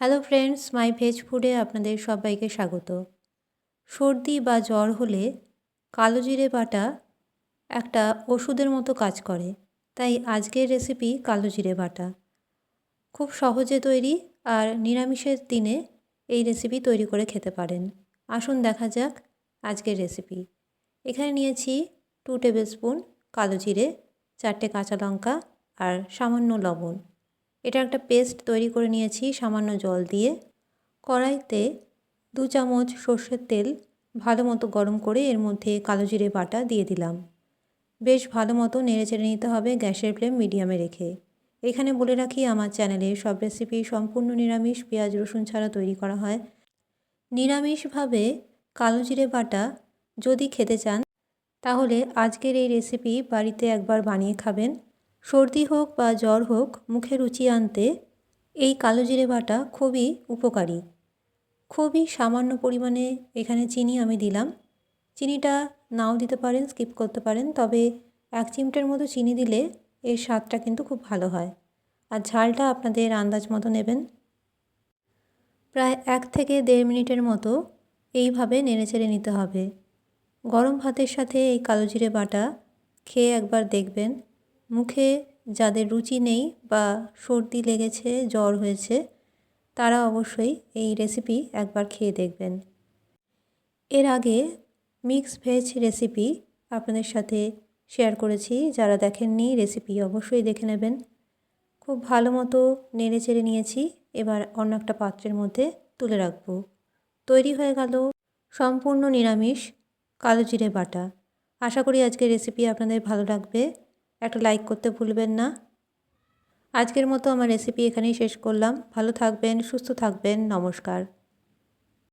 Hello friends মাই veg ফুডে আপনাদের সবাইকে স্বাগত। সর্দি বা জ্বর হলে কালো জিরে বাটা একটা ওষুধের মতো কাজ করে। তাই আজকের রেসিপি কালো জিরে বাটা। খুব সহজে তৈরি আর নিরামিষের দিনে এই রেসিপি তৈরি করে খেতে পারেন। আসুন দেখা যাক আজকের রেসিপি এখানে নিয়েছি টু টেবিল স্পুন কালো জিরে, চারটে কাঁচা লঙ্কা আর সামান্য লবণ। এটা একটা পেস্ট তৈরি করে নিয়েছি সামান্য জল দিয়ে। কড়াইতে দু চামচ সর্ষের তেল ভালো মতো গরম করে এর মধ্যে কালো জিরে বাটা দিয়ে দিলাম। বেশ ভালো মতো নেড়ে চেড়ে নিতে হবে গ্যাসের ফ্লেম মিডিয়ামে রেখে। এখানে বলে রাখি, আমার চ্যানেলে সব রেসিপি সম্পূর্ণ নিরামিষ, পেঁয়াজ, রসুন ছাড়া তৈরি করা হয়। নিরামিষভাবে কালো জিরে বাটা যদি খেতে চান, তাহলে আজকের এই রেসিপি বাড়িতে একবার বানিয়ে খাবেন। সর্দি হোক বা জ্বর হোক, মুখে রুচি আনতে এই কালো জিরে বাটা খুবই উপকারী। খুবই সামান্য পরিমাণে এখানে চিনি আমি দিলাম। চিনিটা নাও দিতে পারেন, স্কিপ করতে পারেন, তবে এক চিমটের মতো চিনি দিলে এর স্বাদটা কিন্তু খুব ভালো হয়। আর ঝালটা আপনাদের আন্দাজ মতো নেবেন। প্রায় এক থেকে দেড় মিনিটের মতো এইভাবে নেড়েচেড়ে নিতে হবে। গরম ভাতের সাথে এই কালো জিরে বাটা খেয়ে একবার দেখবেন। মুখে যাদের রুচি নেই বা সর্দি লেগেছে, জ্বর হয়েছে, তারা অবশ্যই এই রেসিপি একবার খেয়ে দেখবেন। এর আগে মিক্স ভেজ রেসিপি আপনাদের সাথে শেয়ার করেছি। যারা দেখেননি রেসিপি অবশ্যই দেখে নেবেন। খুব ভালো মতো নেড়ে চেড়ে নিয়েছি। এবার অন্য একটা পাত্রের মধ্যে তুলে রাখব। তৈরি হয়ে গেল সম্পূর্ণ নিরামিষ কালো জিরে বাটা। আশা করি আজকের রেসিপি আপনাদের ভালো লাগবে। একটা লাইক করতে ভুলবেন না। আজকের মতো আমার রেসিপি এখানেই শেষ করলাম। ভালো থাকবেন, সুস্থ থাকবেন। নমস্কার।